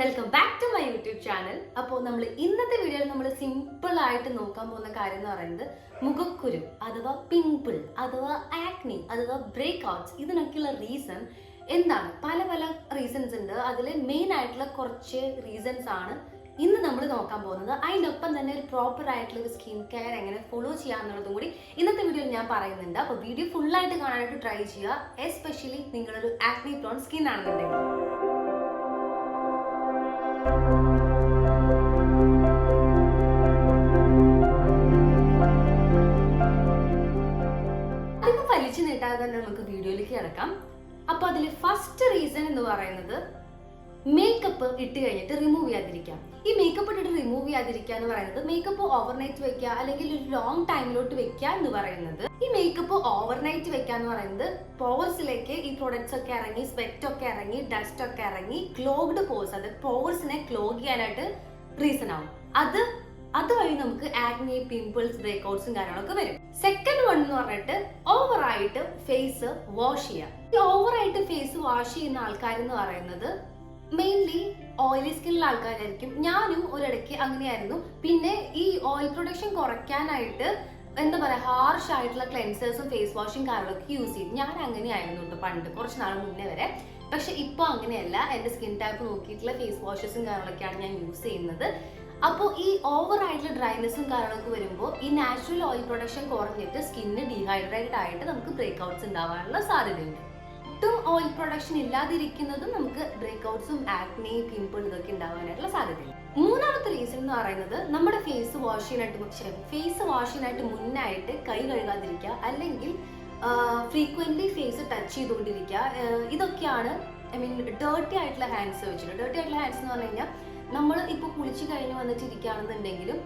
Welcome back to my YouTube channel അപ്പോൾ നമ്മൾ ഇന്നത്തെ വീഡിയോയിൽ നമ്മൾ സിമ്പിൾ ആയിട്ട് നോക്കാൻ പോകുന്ന കാര്യം എന്ന് പറയുന്നത് മുഖക്കുരു അഥവാ പിമ്പിൾ അഥവാ ആക്നി അഥവാ ബ്രേക്ക് ഔട്ട്സ് ഇതിനൊക്കെയുള്ള റീസൺ എന്താണ്? പല പല റീസൺസ് ഉണ്ട്. അതിൽ മെയിൻ ആയിട്ടുള്ള കുറച്ച് റീസൺസ് ആണ് ഇന്ന് നമ്മൾ നോക്കാൻ പോകുന്നത്. അതിന്റെ ഒപ്പം തന്നെ ഒരു പ്രോപ്പർ ആയിട്ടുള്ള ഒരു സ്കിൻ കെയർ എങ്ങനെ ഫോളോ ചെയ്യാന്നുള്ളതും കൂടി ഇന്നത്തെ വീഡിയോയിൽ ഞാൻ പറയുന്നുണ്ട്. അപ്പോൾ വീഡിയോ ഫുള്ളായിട്ട് കാണാനായിട്ട് ട്രൈ ചെയ്യുക. എസ്പെഷ്യലി നിങ്ങളൊരു ആക്നി പ്രോൺ സ്കിൻ ആണെന്നുണ്ടെങ്കിൽ. നീട്ടാതെ തന്നെ നമുക്ക് വീഡിയോയിലേക്ക് കിടക്കാം. അപ്പൊ അതിൽ ഫസ്റ്റ് റീസൺ എന്ന് പറയുന്നത് മേക്കപ്പ് ഇട്ട് കഴിഞ്ഞിട്ട് റിമൂവ് ചെയ്യാതിരിക്കാം. ഈ മേക്കപ്പ് ഇട്ടിട്ട് റിമൂവ് ചെയ്യാതിരിക്കുക എന്ന് പറയുന്നത് മേക്കപ്പ് ഓവർനൈറ്റ് വെക്കുക അല്ലെങ്കിൽ ഒരു ലോങ് ടൈമിലോട്ട് വെക്കുക എന്ന് പറയുന്നത് ഈ മേക്കപ്പ് ഓവർനൈറ്റ് വെക്കുക എന്ന് പറയുന്നത് പോവേഴ്സിലേക്ക് ഈ പ്രൊഡക്ട്സ് ഒക്കെ ഇറങ്ങി സ്വെറ്റ് ഒക്കെ ഇറങ്ങി ഡസ്റ്റ് ഒക്കെ ഇറങ്ങി ക്ലോഗ്ഡ് പോഴ്സ് അത് പോവേഴ്സിനെ ക്ലോഗ് ചെയ്യാനായിട്ട് റീസൺ ആവും. അത് അതുവഴി നമുക്ക് ആക്നി പിമ്പിൾസ് ബ്രേക്ക്ഔട്ട്സും കാര്യങ്ങളൊക്കെ വരും. സെക്കൻഡ് വൺ എന്ന് പറഞ്ഞിട്ട് ഓവറായിട്ട് ഫേസ് വാഷ് ചെയ്യുക ഈ ഓവറായിട്ട് ഫേസ് വാഷ് ചെയ്യുന്ന ആൾക്കാർ എന്ന് പറയുന്നത് മെയിൻലി ഓയിലി സ്കിന്നുള്ള ആൾക്കാരായിരിക്കും. ഞാനും ഒരിടയ്ക്ക് അങ്ങനെയായിരുന്നു. പിന്നെ ഈ ഓയിൽ പ്രൊഡക്ഷൻ കുറയ്ക്കാനായിട്ട് എന്താ പറയാ ഹാർഷ് ആയിട്ടുള്ള ക്ലെൻസേഴ്സും ഫേസ് വാഷും കാര്യങ്ങളൊക്കെ യൂസ് ചെയ്യും. ഞാൻ അങ്ങനെയായിരുന്നു കേട്ടോ പണ്ട് കുറച്ച് നാൾ മുന്നേ വരെ. പക്ഷെ ഇപ്പോൾ അങ്ങനെയല്ല. എന്റെ സ്കിൻ ടൈപ്പ് നോക്കിയിട്ടുള്ള ഫേസ് വാഷസും കാര്യങ്ങളൊക്കെയാണ് ഞാൻ യൂസ് ചെയ്യുന്നത്. അപ്പോൾ ഈ ഓവർ ആയിട്ടുള്ള ഡ്രൈനെസ്സും കാര്യങ്ങളൊക്കെ വരുമ്പോൾ ഈ നാച്ചുറൽ ഓയിൽ പ്രൊഡക്ഷൻ കുറഞ്ഞിട്ട് സ്കിന്ന് ഡീഹൈഡ്രേറ്റഡ് ആയിട്ട് നമുക്ക് ബ്രേക്ക് ഔട്ട്സ് ഉണ്ടാവാനുള്ള സാധ്യതയുണ്ട്. ഒട്ടും ഓയിൽ പ്രൊഡക്ഷൻ ഇല്ലാതിരിക്കുന്നതും നമുക്ക് ബ്രേക്ക് ഔട്ട്സും ആക്നി പിമ്പിൾ ഇതൊക്കെ ഉണ്ടാവാനായിട്ടുള്ള സാധ്യതയുണ്ട്. മൂന്നാമത്തെ റീസൺ എന്ന് പറയുന്നത് നമ്മുടെ ഫേസ് വാഷ് ചെയ്യാനായിട്ട് ഫേസ് വാഷ് ചെയ്യാനായിട്ട് മുന്നായിട്ട് കൈ കഴുകാതിരിക്കുക അല്ലെങ്കിൽ ഫ്രീക്വന്റ്ലി ഫേസ് ടച്ച് ചെയ്തുകൊണ്ടിരിക്കുക ഇതൊക്കെയാണ് ഐ മീൻ ഡേർട്ടി ആയിട്ടുള്ള ഹാൻഡ്സ് വെച്ചിട്ട് ഡേർട്ടി ആയിട്ടുള്ള ഹാൻഡ്സ് എന്ന് പറഞ്ഞു കഴിഞ്ഞാൽ നമ്മൾ ഇപ്പോൾ കുളിച്ച് കഴിഞ്ഞ് വന്നിട്ടിരിക്കുകയാണെന്നുണ്ടെങ്കിലും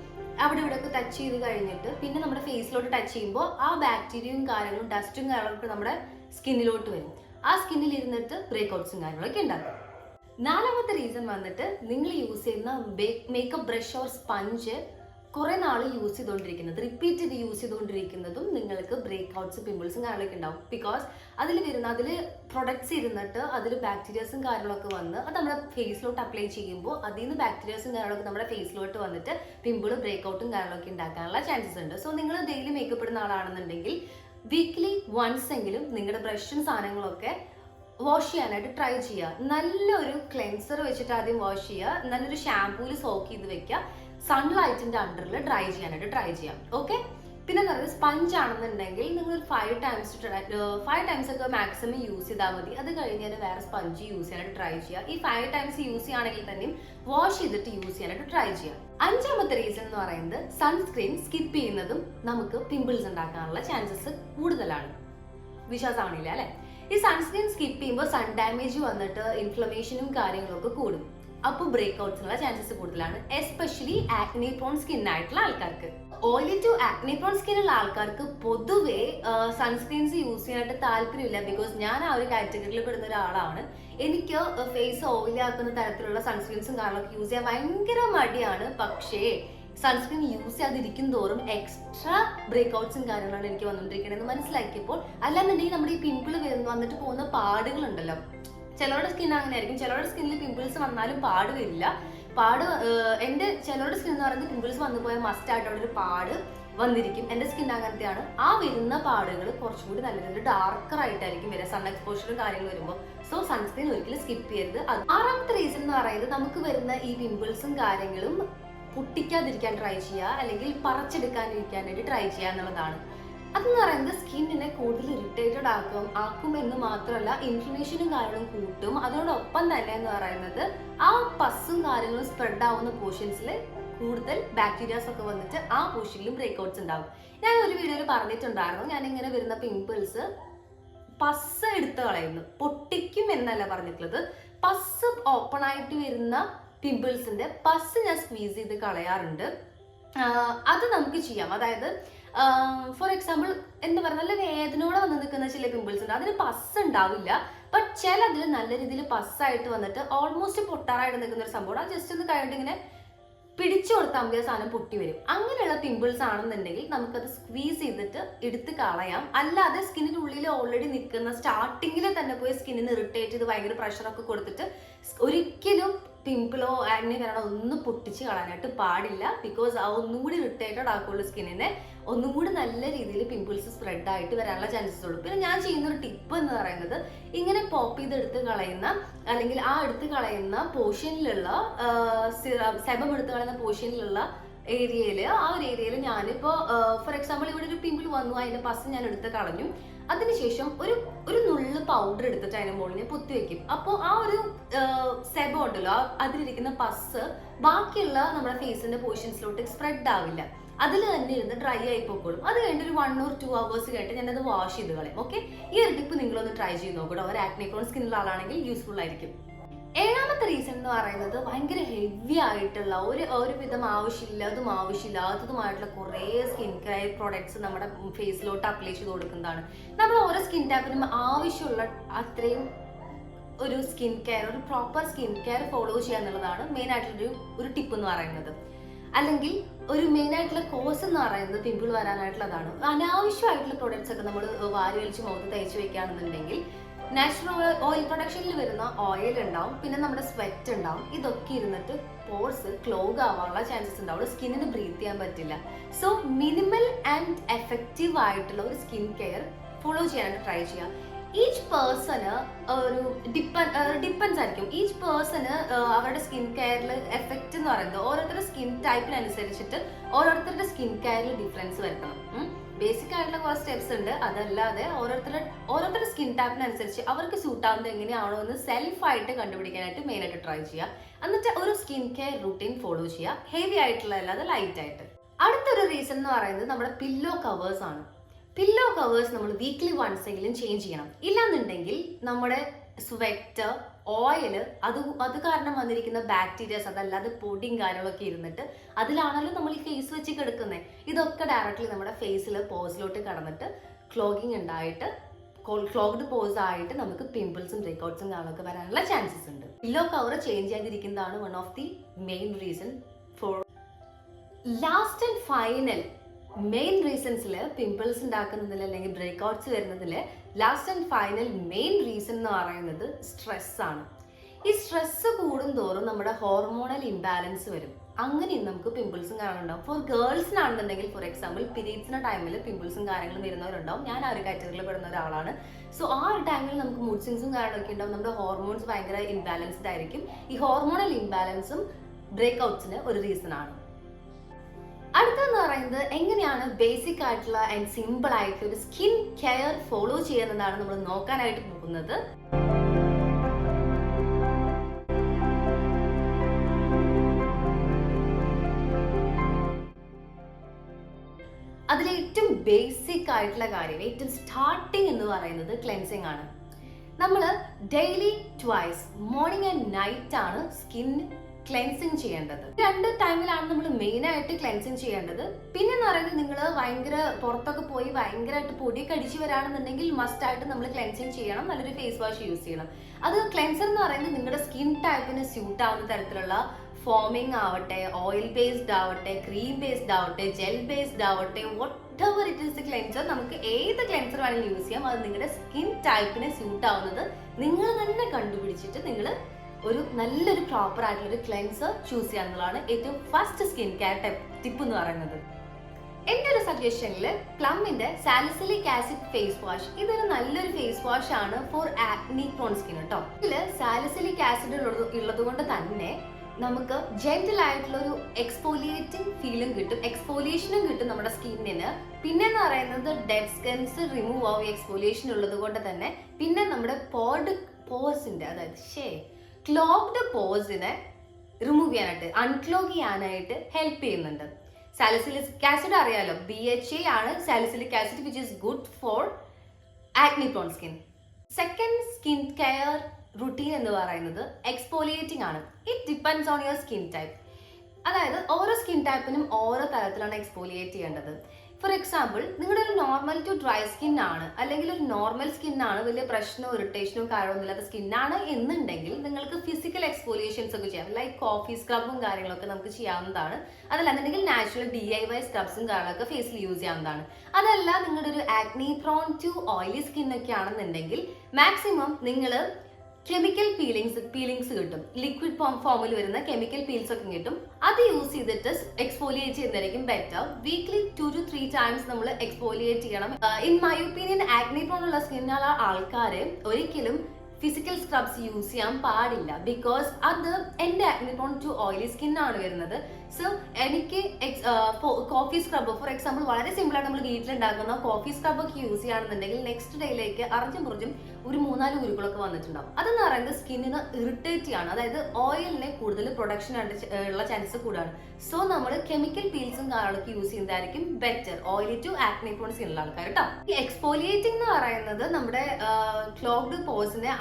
അവിടെ ഇവിടെ ഒക്കെ ടച്ച് ചെയ്ത് കഴിഞ്ഞിട്ട് പിന്നെ നമ്മുടെ ഫേസിലോട്ട് ടച്ച് ചെയ്യുമ്പോൾ ആ ബാക്ടീരിയയും കാര്യങ്ങളും ഡസ്റ്റും കാര്യങ്ങളൊക്കെ നമ്മുടെ സ്കിന്നിലോട്ട് വരും. ആ സ്കിന്നിൽ ഇരുന്നിട്ട് ബ്രേക്ക്ഔട്ട്സും കാര്യങ്ങളൊക്കെ ഉണ്ടാക്കും. നാലാമത്തെ റീസൺ വന്നിട്ട് നിങ്ങൾ യൂസ് ചെയ്യുന്ന മേക്കപ്പ് ബ്രഷ് ഓർ സ്പഞ്ച് കുറെ നാൾ യൂസ് ചെയ്തുകൊണ്ടിരിക്കുന്നത് റിപ്പീറ്റ് ചെയ്ത് യൂസ് ചെയ്തുകൊണ്ടിരിക്കുന്നതും നിങ്ങൾക്ക് ബ്രേക്ക് ഔട്ട്സ് പിമ്പിൾസും കാര്യങ്ങളൊക്കെ ഉണ്ടാവും. ബിക്കോസ് അതിൽ വരുന്ന അതിൽ പ്രൊഡക്ട്സ് ഇരുന്നിട്ട് അതിൽ ബാക്ടീരിയസും കാര്യങ്ങളൊക്കെ വന്ന് അത് നമ്മുടെ ഫേസിലോട്ട് അപ്ലൈ ചെയ്യുമ്പോൾ അതിൽ നിന്ന് ബാക്ടീരിയസും കാര്യങ്ങളൊക്കെ നമ്മുടെ ഫേസിലോട്ട് വന്നിട്ട് പിമ്പിളും ബ്രേക്ക് ഔട്ടും കാര്യങ്ങളൊക്കെ ഉണ്ടാക്കാനുള്ള ചാൻസസ് ഉണ്ട്. സോ നിങ്ങൾ ഡെയിലി മേക്കപ്പ് ഇടുന്ന ആളാണെന്നുണ്ടെങ്കിൽ വീക്ക്ലി വൺസ് എങ്കിലും നിങ്ങളുടെ ബ്രഷും സാധനങ്ങളൊക്കെ വാഷ് ചെയ്യാനായിട്ട് ട്രൈ ചെയ്യുക. നല്ലൊരു ക്ലെൻസർ വെച്ചിട്ട് ആദ്യം വാഷ് ചെയ്യുക. നല്ലൊരു ഷാമ്പൂൽ സോക്ക് ചെയ്ത് വെക്കുക. സൺലൈറ്റിന്റെ അണ്ടറിൽ ഡ്രൈ ചെയ്യാനായിട്ട് ട്രൈ ചെയ്യാം. ഓക്കെ പിന്നെ എന്ന് പറയുന്നത് സ്പഞ്ച് ആണെന്നുണ്ടെങ്കിൽ നിങ്ങൾ ഫൈവ് ടൈംസ് ഫൈവ് ടൈംസ് ഒക്കെ മാക്സിമം യൂസ് ചെയ്താൽ മതി. അത് കഴിഞ്ഞാൽ വേറെ സ്പഞ്ച് യൂസ് ചെയ്യാനായിട്ട് ട്രൈ ചെയ്യുക ഈ ഫൈവ് ടൈംസ് യൂസ് ചെയ്യുകയാണെങ്കിൽ തന്നെയും വാഷ് ചെയ്തിട്ട് യൂസ് ചെയ്യാനായിട്ട് ട്രൈ ചെയ്യാം. അഞ്ചാമത്തെ റീസൺ എന്ന് പറയുന്നത് സൺസ്ക്രീൻ സ്കിപ്പ് ചെയ്യുന്നതും നമുക്ക് പിമ്പിൾസ് ഉണ്ടാക്കാനുള്ള ചാൻസസ് കൂടുതലാണ്. വിശ്വാസമാണില്ല അല്ലേ? ഈ സൺസ്ക്രീൻ സ്കിപ്പ് ചെയ്യുമ്പോൾ സൺ ഡാമേജ് വന്നിട്ട് ഇൻഫ്ലമേഷനും കാര്യങ്ങളൊക്കെ കൂടും. അപ്പോൾ ഔട്ട്സിനുള്ള ചാൻസസ് കൂടുതലാണ്. എസ്പെഷ്യലി ആക്നി പ്രോൺ സ്കിൻ ആയിട്ടുള്ള ആൾക്കാർക്ക്. ഓയിലി ടു ആക്നി പ്രോൺ ഉള്ള ആൾക്കാർക്ക് പൊതുവേ സൺസ്ക്രീൻസ് യൂസ് ചെയ്യാനായിട്ട് താല്പര്യമില്ല ബിക്കോസ് ഞാൻ ആ ഒരു കാറ്റഗറിയിൽ പെടുന്ന ഒരാളാണ്. എനിക്ക് ഫേസ് ഓയിലി ആക്കുന്ന തരത്തിലുള്ള സൺസ്ക്രീൻസും കാര്യങ്ങളൊക്കെ യൂസ് ചെയ്യാൻ ഭയങ്കര മടിയാണ്. പക്ഷേ സൺസ്ക്രീൻ യൂസ് ചെയ്യാതിരിക്കും തോറും എക്സ്ട്രാ ബ്രേക്ക് ഔട്ട്സും കാര്യങ്ങളാണ് എനിക്ക് വന്നുകൊണ്ടിരിക്കണമെന്ന് മനസ്സിലാക്കിയപ്പോൾ അല്ലാന്നുണ്ടെങ്കിൽ നമ്മുടെ ഈ പിമ്പിൾ വന്നിട്ട് പോകുന്ന പാടുകളുണ്ടല്ലോ. ചിലരുടെ സ്കിൻ അങ്ങനെ ആയിരിക്കും ചിലരുടെ സ്കിന്നിൽ പിമ്പിൾസ് വന്നാലും പാട് വരില്ല. പാട് എന്റെ ചിലരുടെ സ്കിൻ എന്ന് പറയുന്നത് പിമ്പിൾസ് വന്നു പോയാൽ മസ്റ്റ് ആയിട്ട് അവിടെ ഒരു പാട് വന്നിരിക്കും. എന്റെ സ്കിൻ അങ്ങനത്തെയാണ്. ആ വരുന്ന പാടുകൾ കുറച്ചും കൂടി നല്ല രീതിയിൽ ഡാർക്കർ ആയിട്ടായിരിക്കും വരിക. സൺ എക്സ്പോഷറും കാര്യങ്ങൾ വരുമ്പോൾ സോ സൺസ്ക്രീൻ ഒരിക്കലും സ്കിപ്പ് ചെയ്യരുത്. ആറാമത്തെ റീസൺ എന്ന് പറയുന്നത് നമുക്ക് വരുന്ന ഈ പിമ്പിൾസും കാര്യങ്ങളും പൊട്ടിക്കാതിരിക്കാൻ ട്രൈ ചെയ്യുക. അല്ലെങ്കിൽ പറിച്ചെടുക്കാതിരിക്കാനായിട്ട് ട്രൈ ചെയ്യുക എന്നുള്ളതാണ്. അതെന്ന് പറയുന്നത് സ്കിന്നിനെ കൂടുതൽ ഇറിറ്റേറ്റഡ് ആക്കും ആക്കും എന്ന് മാത്രമല്ല ഇൻഫ്ലമേഷനും കാരണം കൂട്ടും. അതോടൊപ്പം തന്നെ എന്ന് പറയുന്നത് ആ പസ്സും കാര്യങ്ങളും സ്പ്രെഡ് ആവുന്ന പോർഷൻസിൽ കൂടുതൽ ബാക്ടീരിയാസ് ഒക്കെ വന്നിട്ട് ആ പോർഷനിലും ബ്രേക്ക് ഔട്ട്സ് ഉണ്ടാവും ഞാൻ ഒരു വീഡിയോയിൽ പറഞ്ഞിട്ടുണ്ടായിരുന്നു. ഞാൻ ഇങ്ങനെ വരുന്ന പിമ്പിൾസ് പസ് എടുത്ത് കളയുന്നു. പൊട്ടിക്കും എന്നല്ല പറഞ്ഞിട്ടുള്ളത്. പസ് ഓപ്പൺ ആയിട്ട് വരുന്ന പിമ്പിൾസിന്റെ പസ് ഞാൻ സ്ക്വീസ് ചെയ്ത് കളയാറുണ്ട്. അത് നമുക്ക് ചെയ്യാം. അതായത് ഫോർ എക്സാമ്പിൾ എന്താ പറയുക നല്ല വേദനയോടെ വന്ന് നിൽക്കുന്ന ചില പിമ്പിൾസ് ഉണ്ട്. അതിന് പസ് ഉണ്ടാവില്ല. ബട്ട് ചിലതിൽ നല്ല രീതിയിൽ പസ്സായിട്ട് വന്നിട്ട് ഓൾമോസ്റ്റ് പൊട്ടാറായിട്ട് നിൽക്കുന്ന ഒരു സംഭവം അത് ജസ്റ്റ് ഒന്ന് കഴിഞ്ഞിട്ട് ഇങ്ങനെ പിടിച്ചു കൊടുത്താൽ മതി ആ സാധനം പൊട്ടി വരും. അങ്ങനെയുള്ള പിമ്പിൾസ് ആണെന്നുണ്ടെങ്കിൽ നമുക്കത് സ്ക്വീസ് ചെയ്തിട്ട് എടുത്ത് കളയാം. അല്ലാതെ സ്കിന്നിനുള്ളിൽ ഓൾറെഡി നിൽക്കുന്ന സ്റ്റാർട്ടിങ്ങിൽ തന്നെ പോയി സ്കിന്നിന് ഇറിറ്റേറ്റ് ചെയ്ത് ഭയങ്കര പ്രഷറൊക്കെ കൊടുത്തിട്ട് ഒരിക്കലും പിമ്പിളോ ആഗ്നി കാരണം ഒന്നും പൊട്ടിച്ച് കളയാനായിട്ട് പാടില്ല. ബിക്കോസ് ആ ഒന്നും കൂടി ഇറിറ്റേറ്റഡ് ആക്കുള്ളൂ സ്കിന്നിനെ ഒന്നും കൂടി നല്ല രീതിയിൽ പിമ്പിൾസ് സ്പ്രെഡ് ആയിട്ട് വരാനുള്ള ചാൻസസ് ഉള്ളൂ. പിന്നെ ഞാൻ ചെയ്യുന്ന ഒരു ടിപ്പ് എന്ന് പറയുന്നത് ഇങ്ങനെ പോപ്പ് ചെയ്തെടുത്ത് കളയുന്ന അല്ലെങ്കിൽ ആ എടുത്ത് കളയുന്ന പോർഷനിലുള്ള സെബം എടുത്ത് കളയുന്ന പോർഷനിലുള്ള ഏരിയയിൽ ആ ഒരു ഏരിയയിൽ ഞാനിപ്പോൾ ഫോർ എക്സാമ്പിൾ ഇവിടെ ഒരു പിമ്പിൾ വന്നു അതിന്റെ പസ് ഞാൻ എടുത്ത് കളഞ്ഞു. അതിനുശേഷം ഒരു ഒരു നുള്ള് പൗഡർ എടുത്തിട്ട് അതിന് മുകളിൽ പൊത്തി വെക്കും. അപ്പോൾ ആ ഒരു സെബം ഉണ്ടല്ലോ അതിലിരിക്കുന്ന പസ് ബാക്കിയുള്ള നമ്മുടെ ഫേസിന്റെ പോർഷൻസിലോട്ട് സ്പ്രെഡ് ആവില്ല. അതിൽ തന്നെ ഇരുന്ന് ഡ്രൈ ആയി പോയിക്കോളും അത് കഴിഞ്ഞിട്ട് ഒരു വൺ ഓർ ടു അവേഴ്സ് ഞാൻ അത് വാഷ് ചെയ്ത് കളയും. ഓക്കെ ഈ ഒരു ടിപ്പ് നിങ്ങളൊന്ന് ട്രൈ ചെയ്ത് നോക്കട്ടോ ഒരു ആക്നിക്കോൺ സ്കിന്നുള്ള ആളാണെങ്കിൽ യൂസ്ഫുൾ ആയിരിക്കും. ഏഴാമത്തെ റീസൺ എന്ന് പറയുന്നത് ഭയങ്കര ഹെവി ആയിട്ടുള്ള ഒരു ഒരുവിധം ആവശ്യമില്ലാതും ആവശ്യമില്ലാത്തതുമായിട്ടുള്ള കുറേ സ്കിൻ കെയർ പ്രോഡക്ട്സ് നമ്മുടെ ഫേസിലോട്ട് അപ്ലൈ ചെയ്ത് കൊടുക്കുന്നതാണ്. നമ്മൾ ഓരോ സ്കിൻ ടൈപ്പിനും ആവശ്യമുള്ള അത്രയും ഒരു സ്കിൻ കെയർ ഒരു പ്രോപ്പർ സ്കിൻ കെയർ ഫോളോ ചെയ്യുക എന്നുള്ളതാണ് മെയിൻ ആയിട്ടുള്ളൊരു ഒരു ടിപ്പ് എന്ന് പറയുന്നത്. അല്ലെങ്കിൽ ഒരു മെയിൻ ആയിട്ടുള്ള കോസ് എന്ന് പറയുന്നത് പിമ്പിൾ വരാനായിട്ടുള്ളതാണ്. അനാവശ്യമായിട്ടുള്ള പ്രോഡക്ട്സ് ഒക്കെ നമ്മൾ വാരി വലിച്ച് മുഖത്ത് തയ്ച്ചു വെക്കുകയാണെന്നുണ്ടെങ്കിൽ നാച്ചുറൽ ഓയിൽ പ്രൊഡക്ഷനിൽ വരുന്ന ഓയിൽ ഉണ്ടാവും പിന്നെ നമ്മുടെ സ്വെറ്റ് ഉണ്ടാവും. ഇതൊക്കെ ഇരുന്നിട്ട് പോർസ് ക്ലോഗ് ആവാനുള്ള ചാൻസസ് ഉണ്ടാവും. സ്കിന്നിന് ബ്രീത്ത് ചെയ്യാൻ പറ്റില്ല. സോ മിനിമൽ ആൻഡ് എഫക്റ്റീവ് ആയിട്ടുള്ള ഒരു സ്കിൻ കെയർ ഫോളോ ചെയ്യാനായിട്ട് ട്രൈ ചെയ്യാം. ഈച്ച് പേഴ്സണ് ഒരു ഡിപ്പൻ ഡിപ്പെൻസ് ആയിരിക്കും. ഈച്ച് പേഴ്സണ് അവരുടെ സ്കിൻ കെയറിൽ എഫക്റ്റ് എന്ന് പറയുന്നത് ഓരോരുത്തരുടെ സ്കിൻ ടൈപ്പിനനുസരിച്ചിട്ട് ഓരോരുത്തരുടെ സ്കിൻ കെയറിൽ ഡിഫറൻസ് വരുത്തണം. ബേസിക് ആയിട്ടുള്ള കുറച്ച് സ്റ്റെപ്സ് ഉണ്ട്. അതല്ലാതെ ഓരോരുത്തരുടെ ഓരോരുത്തരുടെ സ്കിൻ ടൈപ്പിനനുസരിച്ച് അവർക്ക് സൂട്ട് ആവുന്നത് എങ്ങനെയാണോ എന്ന് സെൽഫ് ആയിട്ട് കണ്ടുപിടിക്കാനായിട്ട് മെയിൻ ആയിട്ട് ട്രൈ ചെയ്യുക. എന്നിട്ട് ഒരു സ്കിൻ കെയർ റുട്ടീൻ ഫോളോ ചെയ്യുക. ഹെവി ആയിട്ടുള്ള അല്ലാതെ ലൈറ്റ് ആയിട്ട്. അടുത്തൊരു റീസൺ എന്ന് പറയുന്നത് നമ്മുടെ പില്ലോ കവേഴ്സ് ആണ്. പില്ലോ കവേഴ്സ് നമ്മൾ വീക്ക്ലി വൺസ് എങ്കിലും ചേഞ്ച് ചെയ്യണം. ഇല്ലാന്നുണ്ടെങ്കിൽ നമ്മുടെ സ്വെറ്റ് ഓയിൽ അത് അത് കാരണം വന്നിരിക്കുന്ന ബാക്ടീരിയസ് അതല്ലാതെ പൊടിയും കാര്യങ്ങളൊക്കെ ഇരുന്നിട്ട് അതിലാണല്ലോ നമ്മൾ ഈ ഫേസ് വെച്ച് കിടക്കുന്നത് ഇതൊക്കെ ഡയറക്റ്റ്ലി നമ്മുടെ ഫേസിൽ പോസിലോട്ട് കടന്നിട്ട് ക്ലോഗിങ് ഉണ്ടായിട്ട് ക്ലോഗ്ഡ് പോസ് ആയിട്ട് നമുക്ക് പിമ്പിൾസും ബ്രേക്ക്ഔട്ട്സും കാണൊക്കെ വരാനുള്ള ചാൻസസ് ഉണ്ട്. Pillow cover change ചെയ്തിരിക്കുന്നതാണ് one of the main reason for last and final main റീസൺസിൽ pimples ഉണ്ടാക്കുന്നതിൽ അല്ലെങ്കിൽ ബ്രേക്ക്ഔട്ട്സ് വരുന്നതിൽ last and final main reason എന്ന് പറയുന്നത് സ്ട്രെസ് ആണ്. ഈ സ്ട്രെസ് കൂടുന്തോറും നമ്മുടെ ഹോർമോണൽ ഇംബാലൻസ് വരും. അങ്ങനെയും നമുക്ക് പിമ്പിൾസും കാര്യങ്ങളുണ്ടാവും ഫോർ ഗേൾസിനാണെന്നുണ്ടെങ്കിൽ ഫോർ എക്സാമ്പിൾ പീരീഡ്സിന്റെ ടൈമിൽ പിമ്പിൾസും കാര്യങ്ങളും വരുന്നവരുണ്ടാവും. ഞാൻ ആ ഒരു കാറ്റഗറിയിൽ പെടുന്ന ഒരാളാണ്. സോ ആ ഒരു ടൈമിൽ നമുക്ക് മൂഡ് സ്വിങ്സും കാര്യങ്ങളൊക്കെ ഉണ്ടാവും. നമ്മുടെ ഹോർമോൺസ് ഭയങ്കര ഇംബാലൻസ്ഡ് ആയിരിക്കും. ഈ ഹോർമോണൽ ഇംബാലൻസും ബ്രേക്ക്ഔട്ട്സിന് ഒരു റീസൺ ആണ്. അടുത്തെന്ന് പറയുന്നത് എങ്ങനെയാണ് ബേസിക് ആയിട്ടുള്ള ആൻഡ് സിമ്പിൾ ആയിട്ടുള്ള ഒരു സ്കിൻ കെയർ ഫോളോ ചെയ്യുന്നതാണ് നമ്മൾ നോക്കാനായിട്ട് പോകുന്നത്. അതിൽ ഏറ്റവും ബേസിക് ആയിട്ടുള്ള കാര്യം ഏറ്റവും സ്റ്റാർട്ടിങ് എന്ന് പറയുന്നത് ക്ലെൻസിങ് ആണ്. നമ്മൾ daily twice morning and night ആണ് സ്കിൻ ക്ലെൻസിങ് ചെയ്യേണ്ടത്. രണ്ട് ടൈമിലാണ് നമ്മൾ മെയിൻ ആയിട്ട് ക്ലെൻസിങ് ചെയ്യേണ്ടത്. പിന്നെ എന്ന് പറയുന്നത് നിങ്ങൾ ഭയങ്കര പുറത്തൊക്കെ പോയി ഭയങ്കരമായിട്ട് പൊടിയൊക്കെ അടിച്ച് വരാണെന്നുണ്ടെങ്കിൽ മസ്റ്റ് ആയിട്ട് നമ്മൾ ക്ലെൻസിങ് ചെയ്യണം. നല്ലൊരു ഫേസ് വാഷ് യൂസ് ചെയ്യണം. അത് ക്ലെൻസർ എന്ന് പറയുന്നത് നിങ്ങളുടെ സ്കിൻ ടൈപ്പിന് സ്യൂട്ട് ആവുന്ന തരത്തിലുള്ള ഫോമിംഗ് ആവട്ടെ ഓയിൽ ബേസ്ഡ് ആവട്ടെ ക്രീം ബേസ്ഡ് ആവട്ടെ ജെൽ ബേസ്ഡ് ആവട്ടെ whatever it is cleanser നമുക്ക് ഏത് ക്ലെൻസർ വേണമെങ്കിലും യൂസ് ചെയ്യാം. അത് നിങ്ങളുടെ സ്കിൻ ടൈപ്പിന് സ്യൂട്ട് ആവുന്നത് നിങ്ങൾ തന്നെ കണ്ടുപിടിച്ചിട്ട് നിങ്ങൾ ഒരു നല്ലൊരു പ്രോപ്പർ ആയിട്ടുള്ള ഒരു ക്ലെൻസർ ചൂസ് ചെയ്യുക എന്നുള്ളതാണ് ഏറ്റവും ഫസ്റ്റ് സ്കിൻ കെയർ ടിപ്പ് എന്ന് പറയുന്നത്. എന്റെ ഒരു സജഷനിൽ പ്ലമ്മിന്റെ സാലിസിലിക് ആസിഡ് ഫേസ് വാഷ് ഇതൊരു നല്ലൊരു ഫേസ് വാഷ് ആണ് ഫോർ ആക്നി പ്രോൺ സ്കിൻ കേട്ടോ ഇതിൽ സാലിസിലിക് ആസിഡ് ഉള്ളത് കൊണ്ട് തന്നെ നമുക്ക് ജെന്റിൽ ആയിട്ടുള്ള ഒരു എക്സ്പോലിയേറ്റിംഗ് ഫീലും കിട്ടും എക്സ്പോലിയേഷനും കിട്ടും നമ്മുടെ സ്കിന്നിന് പിന്നെ എന്ന് പറയുന്നത് ഡെഡ് സ്കിൻസ് റിമൂവ് ആവും എക്സ്പോലിയേഷൻ ഉള്ളത് കൊണ്ട് തന്നെ. പിന്നെ നമ്മുടെ പോഡ് പോസിന്റെ അതായത് ഷേ ക്ലോഗ്ഡ് പോസിനെ റിമൂവ് ചെയ്യാനായിട്ട് അൺക്ലോഗ് ചെയ്യാനായിട്ട് ഹെൽപ്പ് ചെയ്യുന്നുണ്ട്. സാലിസിലിക് ആസിഡ് അറിയാലോ? ബി എച്ച് എ ആണ് salicylic acid which is good for acne prone skin second skin care routine എന്ന് പറയുന്നത് എക്സ്പോലിയേറ്റിംഗ് ആണ്. It depends on your skin type അതായത് ഓരോ സ്കിൻ ടൈപ്പിനും ഓരോ തരത്തിലാണ് എക്സ്പോലിയേറ്റ് ചെയ്യേണ്ടത്. ഫോർ എക്സാമ്പിൾ നിങ്ങളുടെ ഒരു നോർമൽ ടു ഡ്രൈ സ്കിൻ ആണ് അല്ലെങ്കിൽ ഒരു നോർമൽ സ്കിൻ ആണ് വലിയ പ്രശ്നമോ ഇറിറ്റേഷനോ കാര്യമൊന്നും ഇല്ലാത്ത ആണ് എന്നുണ്ടെങ്കിൽ നിങ്ങൾക്ക് ഫിസിക്കൽ എക്സ്പോലിയേഷൻസ് ഒക്കെ ചെയ്യാം. ലൈക്ക് കോഫി സ്ക്രബും കാര്യങ്ങളൊക്കെ നമുക്ക് ചെയ്യാവുന്നതാണ്. അതല്ലാന്നുണ്ടെങ്കിൽ നാച്ചുറൽ ഡി ഐ വൈ സ്ക്രബ്സും കാര്യങ്ങളൊക്കെ ഫേസിൽ യൂസ് ചെയ്യാവുന്നതാണ്. അതല്ല നിങ്ങളുടെ ഒരു ആക്നി പ്രോൺ ടു ഓയിലി സ്കിന്നൊക്കെ ആണെന്നുണ്ടെങ്കിൽ മാക്സിമം നിങ്ങൾ കെമിക്കൽ പീലിങ്സ് പീലിങ്സ് കിട്ടും. ലിക്വിഡ് ഫോമിൽ വരുന്ന കെമിക്കൽ പീൽസ് ഒക്കെ കിട്ടും. അത് യൂസ് ചെയ്തിട്ട് എക്സ്പോലിയേറ്റ് ചെയ്യുന്നതായിരിക്കും better weekly two to three times നമ്മൾ എക്സ്പോലിയേറ്റ് ചെയ്യണം. ഇൻ മൈ ഒപ്പീനിയൻ ആക്നി പോലുള്ള സ്കിന്നുള്ള ആൾക്കാര് ഒരിക്കലും ഫിസിക്കൽ സ്ക്രബ്സ് യൂസ് ചെയ്യാൻ പാടില്ല. ബിക്കോസ് അത് എന്റെ ആക്നി പ്രോൺ ടു ഓയിലി സ്കിന്നാണ് വരുന്നത്. സോ എനിക്ക് കോഫി സ്ക്രബ് ഫോർ എക്സാമ്പിൾ വളരെ സിമ്പിൾ ആയിട്ട് നമ്മൾ വീട്ടിലുണ്ടാക്കുന്ന കോഫി സ്ക്രബ് ഒക്കെ യൂസ് ചെയ്യുകയാണെന്നുണ്ടെങ്കിൽ നെക്സ്റ്റ് ഡേയിലേക്ക് അറിഞ്ഞും മുറിഞ്ഞും ഒരു മൂന്നാൽ ഉരുക്കളൊക്കെ വന്നിട്ടുണ്ടാവും. അതെന്ന് പറയുന്നത് സ്കിന്നിന് ഇറിറ്റേറ്റ് ചെയ്യാണ്. അതായത് ഓയിലിനെ കൂടുതൽ പ്രൊഡക്ഷൻ ഉള്ള ചാൻസ് കൂടാണ് സോ നമ്മൾ കെമിക്കൽ പീൽസും കാര്യങ്ങളൊക്കെ യൂസ് ചെയ്യുന്നതായിരിക്കും better oily to acne prone സ്കിന്നുള്ള ആൾക്കാർ കേട്ടോ ഈ എക്സ്പോലിയേറ്റിംഗ് എന്ന് പറയുന്നത് നമ്മുടെ ക്ലോഗ്ഡ് പോസിനെ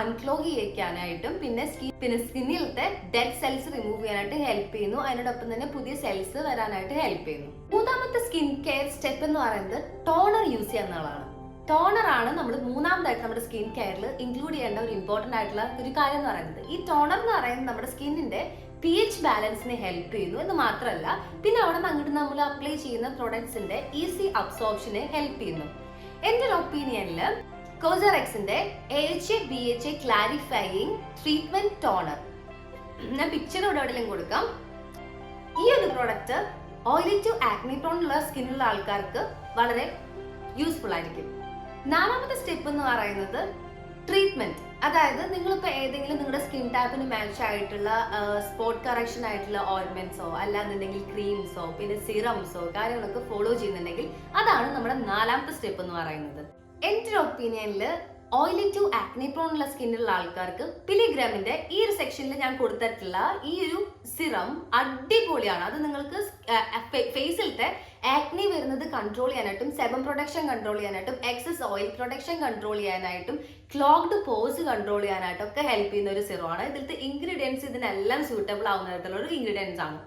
അൺക്ലോഗ് ചെയ്യിക്കാനായിട്ടും പിന്നെ സ്കിൻ പിന്നെ സ്കിന്നിലത്തെ ഡെഡ് സെൽസ് റിമൂവ് ചെയ്യാനായിട്ട് ഹെൽപ്പ് ചെയ്യുന്നു. അതിനോടൊപ്പം തന്നെ പുതിയ സെൽസ് വരാനായിട്ട് ഹെൽപ്പ് ചെയ്യുന്നു. മൂന്നാമത്തെ സ്കിൻ കെയർ സ്റ്റെപ്പ് എന്ന് പറയുന്നത് ടോണർ യൂസ് ചെയ്യുന്നതാണ് ടോണർ ആണ് നമ്മൾ മൂന്നാമതായിട്ട് നമ്മുടെ സ്കിൻ കെയറിൽ ഇൻക്ലൂഡ് ചെയ്യേണ്ട ഒരു ഇമ്പോർട്ടന്റ് ആയിട്ടുള്ള ഒരു കാര്യം എന്ന് പറയുന്നത്. ഈ ടോണർ എന്ന് പറയുന്നത് നമ്മുടെ സ്കിന്നിന്റെ പി എച്ച് ബാലൻസിനെ ഹെൽപ്പ് ചെയ്യുന്നു എന്ന് മാത്രമല്ല പിന്നെ അവിടെ നിന്ന് അങ്ങോട്ട് നമ്മൾ അപ്ലൈ ചെയ്യുന്ന പ്രൊഡക്ട്സിന്റെ ഈസി അബ്സോർപ്ഷനെ ഹെൽപ്പ് ചെയ്യുന്നു. എന്റെ ഒരു ഒപ്പീനിയനിൽ കോസറെക്സിന്റെ H A B H A clarifying treatment toner ഞാൻ പിക്ചർ ഇവിടെ എവിടെയെങ്കിലും കൊടുക്കാം. ഈ ഒരു പ്രോഡക്റ്റ് ഓയിലി ടു ആക്നി ടോൺ ഉള്ള സ്കിന്നുള്ള ആൾക്കാർക്ക് വളരെ യൂസ്ഫുൾ ആയിരിക്കും. നാലാമത്തെ സ്റ്റെപ്പ് എന്ന് പറയുന്നത് ട്രീറ്റ്മെന്റ് അതായത് നിങ്ങളിപ്പോൾ ഏതെങ്കിലും നിങ്ങളുടെ സ്കിൻ ടൈപ്പിന് മാച്ച് ആയിട്ടുള്ള സ്പോട്ട് കറക്ഷൻ ആയിട്ടുള്ള ഓയിൻമെന്റ്സോ അല്ലാന്നുണ്ടെങ്കിൽ ക്രീംസോ പിന്നെ സിറംസോ കാര്യങ്ങളൊക്കെ ഫോളോ ചെയ്യുന്നുണ്ടെങ്കിൽ അതാണ് നമ്മുടെ നാലാമത്തെ സ്റ്റെപ്പ് എന്ന് പറയുന്നത്. എന്റെ ഒരു ഒപ്പീനിയനിൽ ഓയിലി ടു ആക്നി പ്രോൺ ഉള്ള സ്കിന്നുള്ള ആൾക്കാർക്ക് പിലിഗ്രാമിന്റെ ഈ ഒരു സെക്ഷനിൽ ഞാൻ കൊടുത്തിട്ടുള്ള ഈ ഒരു സിറം അടിപൊളിയാണ്. അത് നിങ്ങൾക്ക് ഫേസിലത്തെ ആക്നി വരുന്നത് കൺട്രോൾ ചെയ്യാനായിട്ടും സെബം പ്രൊഡക്ഷൻ കൺട്രോൾ ചെയ്യാനായിട്ടും എക്സസ് ഓയിൽ പ്രൊഡക്ഷൻ കൺട്രോൾ ചെയ്യാനായിട്ടും ക്ലോഗ്ഡ് പോസ് കൺട്രോൾ ചെയ്യാനായിട്ടും ഒക്കെ ഹെൽപ്പ് ചെയ്യുന്ന ഒരു സിറമാണ് ഇതിലത്തെ ഇൻഗ്രീഡിയൻസ് ഇതിനെല്ലാം സ്യൂട്ടബിൾ ആവുന്ന തരത്തിലുള്ള ഒരു ഇൻഗ്രീഡിയൻസ് ആണ്.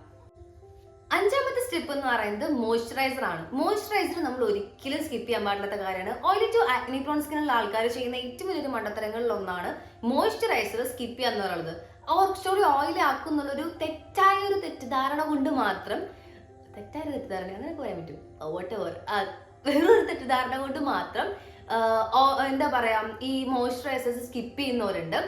അഞ്ചാമത്തെ സ്റ്റെപ്പ് എന്ന് പറയുന്നത് മോയ്സ്ചറൈസർ ആണ്. മോയ്സ്ചറൈസർ നമ്മൾ ഒരിക്കലും സ്കിപ്പ് ചെയ്യാൻ പാടില്ലാത്ത കാര്യമാണ്. ഓയിലി ടു ആക്നി പ്രോൺ സ്കിന്നുള്ള ആൾക്കാർ ചെയ്യുന്ന ഏറ്റവും വലിയൊരു മണ്ടത്തരങ്ങളിൽ ഒന്നാണ് മോയ്സ്ചറൈസർ സ്കിപ്പ് ചെയ്യാന്ന് പറയുന്നത്. കുറച്ചുകൂടി ഓയിൽ ആക്കുന്നുള്ളൊരു തെറ്റായ ഒരു തെറ്റിദ്ധാരണ കൊണ്ട് മാത്രം തെറ്റായ തെറ്റിദ്ധാരണ അങ്ങനെ പറയാൻ പറ്റും. വോട്ട് എവർ വേറൊരു തെറ്റിദ്ധാരണ കൊണ്ട് മാത്രം എന്താ പറയാ ഈ മോയ്സ്ചറൈസേഴ്സ് സ്കിപ്പ് ചെയ്യുന്നവരുണ്ട്.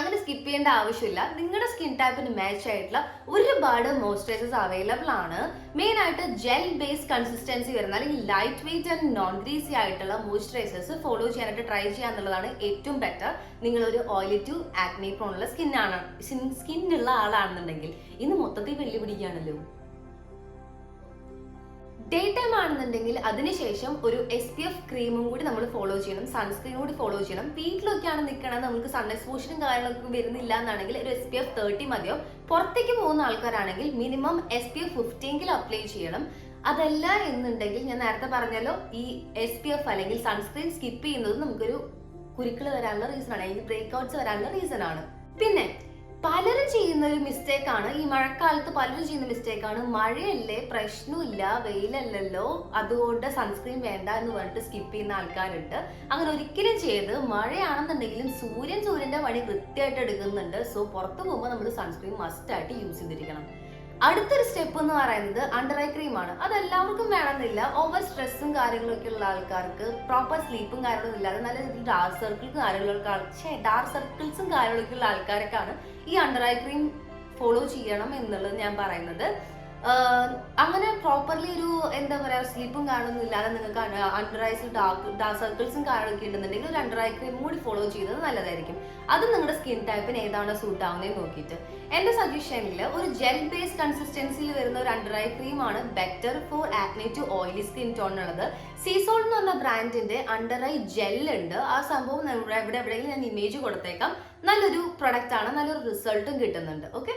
അങ്ങനെ സ്കിപ്പ് ചെയ്യേണ്ട ആവശ്യമില്ല. നിങ്ങളുടെ സ്കിൻ ടൈപ്പിന് മാച്ച് ആയിട്ടുള്ള ഒരുപാട് മോയ്സ്ചറൈസേഴ്സ് അവൈലബിൾ ആണ്. മെയിൻ ആയിട്ട് ജെൽ ബേസ് കൺസിസ്റ്റൻസി വരുന്ന അല്ലെങ്കിൽ light weight and non greasy ആയിട്ടുള്ള മോയ്സ്ചറൈസേഴ്സ് ഫോളോ ചെയ്യാനായിട്ട് ട്രൈ ചെയ്യുക എന്നുള്ളതാണ് ഏറ്റവും ബെറ്റർ നിങ്ങളൊരു ഓയിലി ടു ആക്നി പ്രോണുള്ള സ്കിന്നാണ് സ്കിന്നുള്ള ആളാണെന്നുണ്ടെങ്കിൽ ഇന്ന് മൊത്തത്തിൽ വെള്ളി പിടിക്കുകയാണല്ലോ ഡേ ടൈം ആണെന്നുണ്ടെങ്കിൽ അതിനുശേഷം ഒരു എസ് പി എഫ് ക്രീമും കൂടി നമ്മൾ ഫോളോ ചെയ്യണം. സൺസ്ക്രീനും കൂടി ഫോളോ ചെയ്യണം. വീട്ടിലൊക്കെയാണ് നിൽക്കണത് നമുക്ക് സൺ എക്സ്പോഷനും കാര്യങ്ങളൊക്കെ വരുന്നില്ല എന്നാണെങ്കിൽ ഒരു എസ് പി എഫ് തേർട്ടി മതിയോ? പുറത്തേക്ക് പോകുന്ന ആൾക്കാരാണെങ്കിൽ മിനിമം എസ് പി എഫ് ഫിഫ്റ്റീൻകിൽ അപ്ലൈ ചെയ്യണം. അതല്ല എന്നുണ്ടെങ്കിൽ ഞാൻ നേരത്തെ പറഞ്ഞല്ലോ ഈ എസ് പി എഫ് അല്ലെങ്കിൽ സൺസ്ക്രീൻ സ്കിപ്പ് ചെയ്യുന്നത് നമുക്കൊരു കുരുക്കൾ വരാനുള്ള റീസൺ ആണ്. അല്ലെങ്കിൽ ബ്രേക്ക് ഔട്ട്സ് വരാനുള്ള റീസൺ ആണ്. പിന്നെ പലരും ചെയ്യുന്ന ഒരു മിസ്റ്റേക്ക് ആണ്. ഈ മഴക്കാലത്ത് പലരും ചെയ്യുന്ന മിസ്റ്റേക്ക് ആണ്. മഴയല്ലേ പ്രശ്നമില്ല വെയിലല്ലല്ലോ. അതുകൊണ്ട് സൺസ്ക്രീൻ വേണ്ട എന്ന് പറഞ്ഞിട്ട് സ്കിപ്പ് ചെയ്യുന്ന ആൾക്കാരുണ്ട്. അങ്ങനെ ഒരിക്കലും ചെയ്ത് മഴയാണെന്നുണ്ടെങ്കിലും സൂര്യൻ സൂര്യന്റെ പണി വൃത്തിയായിട്ട് എടുക്കുന്നുണ്ട്. സോ പുറത്തു പോകുമ്പോൾ നമ്മൾ സൺസ്ക്രീൻ മസ്റ്റ് ആയിട്ട് യൂസ് ചെയ്തിരിക്കണം. അടുത്തൊരു സ്റ്റെപ്പ് എന്ന് പറയുന്നത് അണ്ടർ ഐ ക്രീം ആണ്. അത് എല്ലാവർക്കും വേണമെന്നില്ല. ഓവർ സ്ട്രെസ്സും കാര്യങ്ങളൊക്കെ ഉള്ള ആൾക്കാർക്ക് പ്രോപ്പർ സ്ലീപ്പും കാര്യങ്ങളും ഇല്ലാതെ നല്ല രീതിയിൽ ഡാർക്ക് സർക്കിൾസ് കാര്യങ്ങളൊക്കെ ഡാർക്ക് സർക്കിൾസും കാര്യങ്ങളൊക്കെ ഉള്ള ആൾക്കാരൊക്കെയാണ് ഈ അണ്ടർ ഐ ക്രീം ഫോളോ ചെയ്യണം എന്നുള്ളത് ഞാൻ പറയുന്നത്. അങ്ങനെ പ്രോപ്പർലി ഒരു എന്താ പറയാ സ്ലീപ്പും കാണുന്നു ഇല്ലാതെ നിങ്ങൾക്ക് അണ്ടർ ഐസും ഡാർക്ക് സർക്കിൾസും കാണുകയൊക്കെ ഉണ്ടെന്നുണ്ടെങ്കിൽ ഒരു അണ്ടർ ഐ ക്രീം കൂടി ഫോളോ ചെയ്യുന്നത് നല്ലതായിരിക്കും. അത് നിങ്ങളുടെ സ്കിൻ ടൈപ്പിന് ഏതാണ് സൂട്ട് ആവുന്നതെന്ന് നോക്കിയിട്ട്. എന്റെ സജഷനിൽ ഒരു ജെൽ ബേസ് കൺസിസ്റ്റൻസിയിൽ വരുന്ന ഒരു അണ്ടർ ഐ ക്രീം ആണ് better for acne to oily skin tone ഉള്ളത് സീസോൾ എന്ന് പറഞ്ഞ ബ്രാൻഡിന്റെ അണ്ടർ ഐ ജെൽ ഉണ്ട്. ആ സംഭവം എവിടെ എവിടെയെങ്കിലും ഞാൻ ഇമേജ് കൊടുത്തേക്കാം. നല്ലൊരു പ്രൊഡക്റ്റ് ആണ് നല്ലൊരു റിസൾട്ടും കിട്ടുന്നുണ്ട്. ഓക്കെ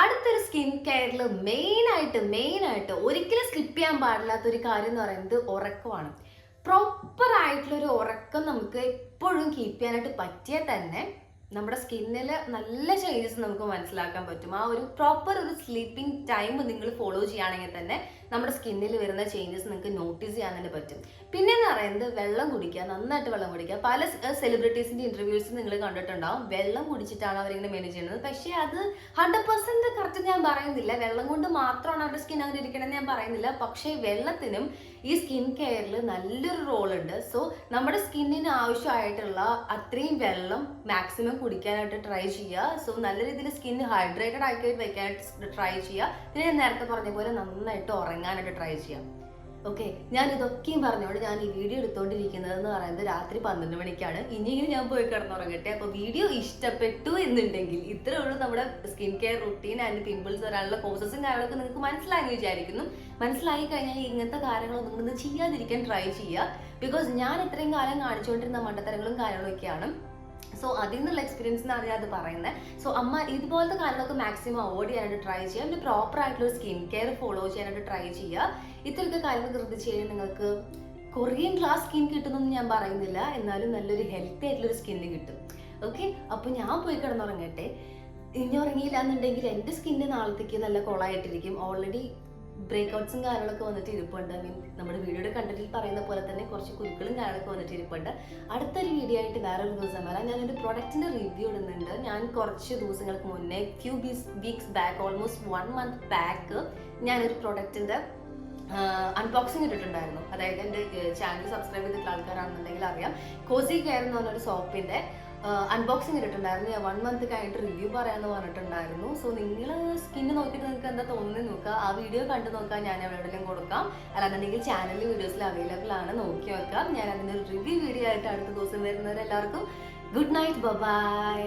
അടുത്തൊരു സ്കിൻ കെയറിൽ മെയിൻ ആയിട്ട് ഒരിക്കലും സ്കിപ്പ് ചെയ്യാൻ പാടില്ലാത്ത ഒരു കാര്യം എന്ന് പറയുന്നത് ഉറക്കമാണ്. പ്രോപ്പർ ആയിട്ടുള്ള ഒരു ഉറക്കം നമുക്ക് എപ്പോഴും കീപ്പ് ചെയ്യാനായിട്ട് പറ്റിയാൽ തന്നെ നമ്മുടെ സ്കിന്നിൽ നല്ല ചേഞ്ചസ് നമുക്ക് മനസ്സിലാക്കാൻ പറ്റും. ആ ഒരു പ്രോപ്പർ ഒരു സ്ലീപ്പിംഗ് ടൈം നിങ്ങൾ ഫോളോ ചെയ്യുകയാണെങ്കിൽ തന്നെ നമ്മുടെ സ്കിന്നിൽ വരുന്ന ചേഞ്ചസ് നിങ്ങൾക്ക് നോട്ടീസ് ചെയ്യാൻ തന്നെ പറ്റും. പിന്നെ എന്ന് പറയുന്നത് വെള്ളം കുടിക്കുക നന്നായിട്ട് വെള്ളം കുടിക്കുക. പല സെലിബ്രിറ്റീസിന്റെ ഇന്റർവ്യൂസ് നിങ്ങൾ കണ്ടിട്ടുണ്ടാവും. വെള്ളം കുടിച്ചിട്ടാണ് അവരിങ്ങനെ മാനേജ് ചെയ്യുന്നത്. പക്ഷേ അത് ഹൺഡ്രഡ് പെർസെന്റ് കറക്റ്റ് ഞാൻ പറയുന്നില്ല. വെള്ളം കൊണ്ട് മാത്രമാണ് അവരുടെ സ്കിൻ അങ്ങനെ ഇരിക്കണമെന്ന് ഞാൻ പറയുന്നില്ല. പക്ഷേ വെള്ളത്തിനും ഈ സ്കിൻ കെയറിൽ നല്ലൊരു റോൾ ഉണ്ട്. സോ നമ്മുടെ സ്കിന്നിന് ആവശ്യമായിട്ടുള്ള അത്രയും വെള്ളം മാക്സിമം കുടിക്കാനായിട്ട് ട്രൈ ചെയ്യുക. സോ നല്ല രീതിയിൽ സ്കിൻ ഹൈഡ്രേറ്റഡ് ആക്കി വെക്കാനായിട്ട് ട്രൈ ചെയ്യുക. പിന്നെ ഞാൻ നേരത്തെ പറഞ്ഞ പോലെ നന്നായിട്ട് ഉറങ്ങാനായിട്ട് ട്രൈ ചെയ്യാം. ഓക്കെ ഞാൻ ഇതൊക്കെയും പറഞ്ഞോണ്ട് ഞാൻ ഈ വീഡിയോ എടുത്തോണ്ടിരിക്കുന്നത് എന്ന് പറയുന്നത് രാത്രി പന്ത്രണ്ട് മണിക്കാണ്. ഇനിയെങ്കിലും ഞാൻ പോയി കിടന്നുറങ്ങട്ടെ. അപ്പോൾ വീഡിയോ ഇഷ്ടപ്പെട്ടു എന്നുണ്ടെങ്കിൽ ഇത്രേ ഉള്ളൂ നമ്മുടെ skin care routine and pimples വരാനുള്ള കോഴ്സസും കാര്യങ്ങളൊക്കെ നിങ്ങൾക്ക് മനസ്സിലായി വിചാരിക്കുന്നു. മനസ്സിലായി കഴിഞ്ഞാൽ ഇങ്ങനത്തെ കാര്യങ്ങളൊന്നും നിങ്ങൾ ചെയ്യാതിരിക്കാൻ ട്രൈ ചെയ്യുക. ബിക്കോസ് ഞാൻ ഇത്രയും കാലം കാണിച്ചുകൊണ്ടിരുന്ന മണ്ടത്തരങ്ങളും കാര്യങ്ങളൊക്കെയാണ്. സോ അതിൽ നിന്നുള്ള എക്സ്പീരിയൻസ് എന്നാണ് ഞാൻ അത് പറയുന്നത്. സോ അമ്മ ഇതുപോലത്തെ കാര്യങ്ങളൊക്കെ മാക്സിമം അവോയ്ഡ് ചെയ്യാനായിട്ട് ട്രൈ ചെയ്യുക. പിന്നെ പ്രോപ്പർ ആയിട്ടുള്ള സ്കിൻ കെയർ ഫോളോ ചെയ്യാനായിട്ട് ട്രൈ ചെയ്യുക. ഇത്തരത്തെ കാര്യങ്ങൾ ശ്രദ്ധിച്ച് കഴിഞ്ഞാൽ നിങ്ങൾക്ക് കൊറിയൻ ക്ലാസ് സ്കിൻ കിട്ടുമെന്ന് ഞാൻ പറയുന്നില്ല. എന്നാലും നല്ലൊരു ഹെൽത്തി ആയിട്ടുള്ളൊരു സ്കിന്ന് കിട്ടും. ഓക്കെ അപ്പോൾ ഞാൻ പോയി കിടന്നുറങ്ങട്ടെ. ഇനി ഉറങ്ങിയില്ല എന്നുണ്ടെങ്കിൽ എന്റെ സ്കിന്ന് നാളത്തേക്ക് നല്ല കൊളായിട്ടിരിക്കും. ഓൾറെഡി ബ്രേക്ക്ഔട്ട്സും കാര്യങ്ങളൊക്കെ വന്നിട്ട് ഇരിപ്പുണ്ട്. മീൻ നമ്മുടെ വീഡിയോയുടെ കണ്ടന്റിൽ പറയുന്ന പോലെ തന്നെ കുറച്ച് കുരുക്കളും കാര്യങ്ങളൊക്കെ വന്നിട്ട് ഇരിപ്പുണ്ട്. അടുത്തൊരു വീഡിയോ ആയിട്ട് വേറൊരു ദിവസം വരാം. ഞാൻ ഒരു പ്രൊഡക്റ്റിന്റെ റിവ്യൂ ഇടുന്നുണ്ട്. ഞാൻ കുറച്ച് ദിവസങ്ങൾക്ക് മുന്നേ ഫ്യൂ ബീസ് weeks back almost one month back ഞാനൊരു പ്രൊഡക്റ്റിന്റെ അൺബോക്സിംഗ് ഇട്ടിട്ടുണ്ടായിരുന്നു. അതായത് എന്റെ ചാനൽ സബ്സ്ക്രൈബ് ചെയ്തിട്ടുള്ള ആൾക്കാരാണെന്നുണ്ടെങ്കിൽ അറിയാം. കോസി കെയർ എന്ന് പറഞ്ഞൊരു സോപ്പിന്റെ അൺബോക്സിംഗ് ഇട്ടിട്ടുണ്ടായിരുന്നു. ഞാൻ വൺ മന്ത് കഴിഞ്ഞിട്ട് റിവ്യൂ പറയാമെന്ന് പറഞ്ഞിട്ടുണ്ടായിരുന്നു. സോ നിങ്ങൾ സ്കിന്ന് നോക്കിയിട്ട് നിങ്ങൾക്ക് എന്താ തോന്നുന്നത് നോക്കുക. ആ വീഡിയോ കണ്ടു നോക്കാം ഞാൻ എവിടെയെങ്കിലും കൊടുക്കാം. അല്ലാന്നുണ്ടെങ്കിൽ ചാനലിൽ വീഡിയോസിൽ അവൈലബിൾ ആണ്. നോക്കി വെക്കാം. ഞാൻ അതിന്റെ റിവ്യൂ വീഡിയോ ആയിട്ട് അടുത്ത ദിവസം വരുന്നവരെല്ലാവർക്കും ഗുഡ് നൈറ്റ് ബൈ